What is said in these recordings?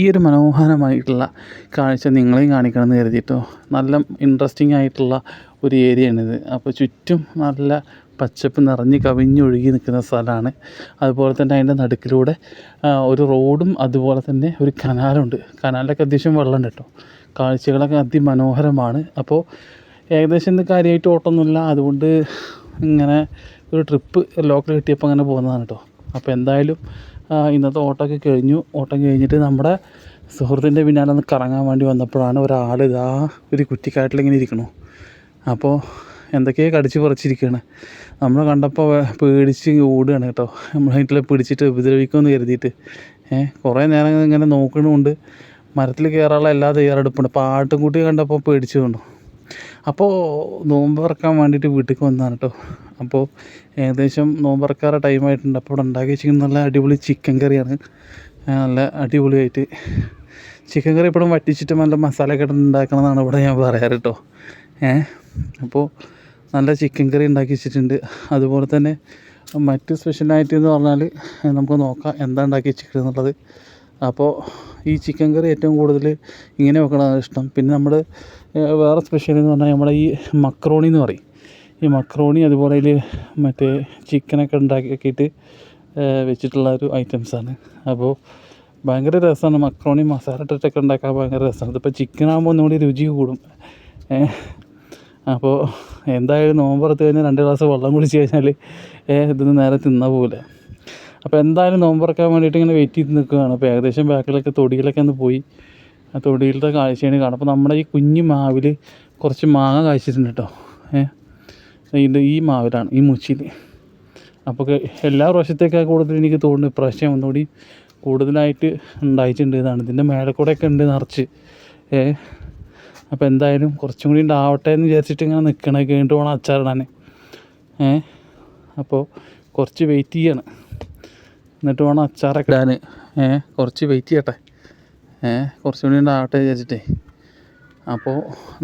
ഈ ഒരു മനോഹരമായിട്ടുള്ള കാഴ്ച നിങ്ങളെയും കാണിക്കണമെന്ന് കരുതിയിട്ടോ? നല്ല ഇൻട്രസ്റ്റിംഗ് ആയിട്ടുള്ള ഒരു ഏരിയയാണിത്. അപ്പോൾ ചുറ്റും നല്ല പച്ചപ്പ് നിറഞ്ഞ് കവിഞ്ഞൊഴുകി നിൽക്കുന്ന സ്ഥലമാണ്. അതുപോലെ തന്നെ അതിന്റെ നടുക്കിലൂടെ ഒരു റോഡും അതുപോലെ തന്നെ ഒരു കനാലുണ്ട്. കനാലിലൊക്കെ അത്യാവശ്യം വെള്ളമുണ്ട് കേട്ടോ. കാഴ്ചകളൊക്കെ അതിമനോഹരമാണ്. അപ്പോൾ ഏകദേശം ഇന്ന് കാര്യമായിട്ട് ഓട്ടമൊന്നുമില്ല. അതുകൊണ്ട് ഇങ്ങനെ ഒരു ട്രിപ്പ് ലോക്കൽ കിട്ടിയപ്പോൾ അങ്ങനെ പോകുന്നതാണ് കേട്ടോ. അപ്പോൾ എന്തായാലും ഇന്നത്തെ ഓട്ടമൊക്കെ കഴിഞ്ഞു. ഓട്ടം കഴിഞ്ഞിട്ട് നമ്മുടെ സുഹൃത്തിന്റെ പിന്നാലെ ഒന്ന് കറങ്ങാൻ വേണ്ടി വന്നപ്പോഴാണ് ഒരാൾ ഇതാ ഒരു കുറ്റിക്കാട്ടിലിങ്ങനെ ഇരിക്കണു. അപ്പോൾ എന്തൊക്കെയോ കടിച്ച് പറിച്ചിരിക്കുകയാണ് നമ്മൾ കണ്ടപ്പോൾ പേടിച്ച് ഓടുകയാണ് കേട്ടോ. നമ്മളായിട്ടുള്ള പിടിച്ചിട്ട് ഉപദ്രവിക്കുമെന്ന് കരുതിയിട്ട്. ഏഹ് കുറേ നേരം ഇങ്ങനെ നോക്കണമുണ്ട്. മരത്തിൽ കയറാനുള്ള എല്ലാ തയ്യാറെടുപ്പുണ്ട്. അപ്പോൾ ആട്ടുംകുട്ടിയെ കണ്ടപ്പോൾ പേടിച്ചു കൊണ്ടു അപ്പോൾ നോമ്പ് തുറക്കാൻ വേണ്ടിയിട്ട് വീട്ടിലേക്ക് വന്നതാണ് കേട്ടോ അപ്പോൾ ഏകദേശം നോമ്പ് തുറക്കാറ് ടൈം ആയിട്ടുണ്ട്. അപ്പോൾ ഇവിടെ ഉണ്ടാക്കി വെച്ചിരിക്കുന്ന നല്ല അടിപൊളി ചിക്കൻ കറിയാണ്. നല്ല അടിപൊളിയായിട്ട്. ചിക്കൻ കറി എപ്പോഴും വറ്റിച്ചിട്ട് നല്ല മസാല ഒക്കെ ഉണ്ടാക്കണമെന്നാണ് ഇവിടെ ഞാൻ പറയാറ് കേട്ടോ ഏ അപ്പോൾ നല്ല ചിക്കൻ കറി ഉണ്ടാക്കി വെച്ചിട്ടുണ്ട്. അതുപോലെ തന്നെ മറ്റ് സ്പെഷ്യലായിട്ട് എന്ന് പറഞ്ഞാൽ നമുക്ക് നോക്കാം. എന്താ ഉണ്ടാക്കി വെച്ചിരിക്കുന്നത് എന്നുള്ളത്. അപ്പോൾ ഈ ചിക്കൻ കറി ഏറ്റവും കൂടുതൽ ഇങ്ങനെ വെക്കണതാണ് ഇഷ്ടം. പിന്നെ നമ്മൾ വേറെ സ്പെഷ്യൽ എന്ന് പറഞ്ഞാൽ നമ്മുടെ ഈ മക്രോണി എന്ന് പറയും. ഈ മക്രോണി അതുപോലെ അതിൽ മറ്റേ ചിക്കനൊക്കെ ഉണ്ടാക്കിയിട്ട് വെച്ചിട്ടുള്ള ഒരു ഐറ്റംസാണ് അപ്പോൾ ഭയങ്കര രസമാണ് മക്രോണി മസാല ഇട്ടിട്ടൊക്കെ ഉണ്ടാക്കാൻ ഭയങ്കര രസമാണ്. ഇതിപ്പോൾ ചിക്കൻ ആകുമ്പോൾ ഒന്നുകൂടി രുചി കൂടും. അപ്പോൾ എന്തായാലും നോമ്പുറത്ത് കഴിഞ്ഞാൽ രണ്ട് ഗ്ലാസ് വെള്ളം കുടിച്ച് കഴിഞ്ഞാൽ ഇതൊന്നും നേരെ തിന്നാൻ പോകില്ല അപ്പോൾ എന്തായാലും നോമ്പറക്കാൻ വേണ്ടിയിട്ട് ഇങ്ങനെ വെയിറ്റ് ചെയ്ത് നിൽക്കുകയാണ്. അപ്പോൾ ഏകദേശം ബാക്കിലൊക്കെ തൊടിയിലൊക്കെ ഒന്ന് പോയി. ആ തൊടിയിലത്തെ കാഴ്ചയാണ് കാണും അപ്പോൾ നമ്മുടെ ഈ കുഞ്ഞു മാവിൽ കുറച്ച് മാങ്ങ കാഴ്ചിട്ടുണ്ട് കേട്ടോ. ഏഹ് ഇതിന്റെ ഈ മാവിലാണ് ഈ മുച്ചിൽ അപ്പോൾ എല്ലാ പ്രാവശ്യത്തേക്കാൾ കൂടുതൽ എനിക്ക് തോന്നുന്നു ഇപ്രാവശ്യം ഒന്നുകൂടി കൂടുതലായിട്ട് ഉണ്ടായിട്ടുണ്ട് എന്നാണ്. ഇതിന്റെ മേലെ കൂടെയൊക്കെ ഉണ്ട് നിറച്ച്. ഏ? അപ്പോൾ എന്തായാലും കുറച്ചും കൂടി ഉണ്ടാവട്ടെ എന്ന് വിചാരിച്ചിട്ട് ഇങ്ങനെ നിൽക്കണേ കഴിഞ്ഞിട്ട് പോകണം അച്ചാറിടാൻ ഏ? അപ്പോൾ കുറച്ച് വെയിറ്റ് ചെയ്യാണ്. എന്നിട്ട് വേണം അച്ചാറൊക്കെ ഇടാൻ ഏ കുറച്ച് വെയിറ്റ് ചെയ്യട്ടെ. ഏ കുറച്ചും കൂടി ഉണ്ടാവട്ടെ വിചാരിച്ചിട്ടേ. അപ്പോൾ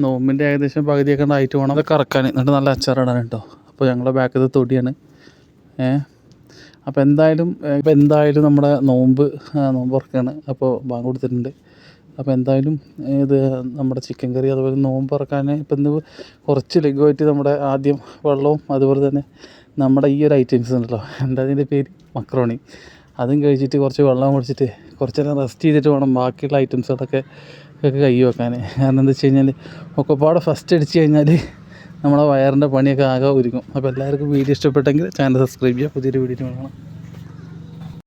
നോമ്പിന്റെ ഏകദേശം പകുതിയൊക്കെ ഉണ്ടായിട്ട് വേണം അതൊക്കെ ഇറക്കാൻ എന്നിട്ട് നല്ല അച്ചാറിടാൻ കേട്ടോ അപ്പോൾ ഞങ്ങളുടെ ബാക്കിൽ തൊടിയാണ്. ഏ അപ്പോൾ എന്തായാലും ഇപ്പോൾ എന്തായാലും നമ്മുടെ നോമ്പ് നോമ്പ് തുറക്കുകയാണ് അപ്പോൾ ബാങ്ക് കൊടുത്തിട്ടുണ്ട്. അപ്പോൾ എന്തായാലും ഇത് നമ്മുടെ ചിക്കൻ കറി അതുപോലെ നോമ്പ് തുറക്കാൻ ഇപ്പം ഇന്ന് കുറച്ച് ലഘുവായിട്ട് നമ്മുടെ ആദ്യം വെള്ളവും അതുപോലെ തന്നെ നമ്മുടെ ഈ ഒരു ഐറ്റംസ് ഉണ്ടല്ലോ. എന്താ അതിന്റെ പേര്? മക്രോണി. അതും കഴിച്ചിട്ട് കുറച്ച് വെള്ളം കുടിച്ചിട്ട് കുറച്ച് നേരം റെസ്റ്റ് ചെയ്തിട്ട് വേണം ബാക്കിയുള്ള ഐറ്റംസുകളൊക്കെ ഒക്കെ കൈ വെക്കാൻ. കാരണം എന്താ വെച്ച് കഴിഞ്ഞാൽ ഒക്കെപ്പാടെ ഫസ്റ്റ് അടിച്ച് കഴിഞ്ഞാൽ നമ്മുടെ വയറിന്റെ പണിയൊക്കെ ആകെ ഒരുങ്ങും. അപ്പോൾ എല്ലാവർക്കും വീഡിയോ ഇഷ്ടപ്പെട്ടെങ്കിൽ ചാനൽ സബ്സ്ക്രൈബ് ചെയ്യുക. പുതിയൊരു വീഡിയോ കാണാം.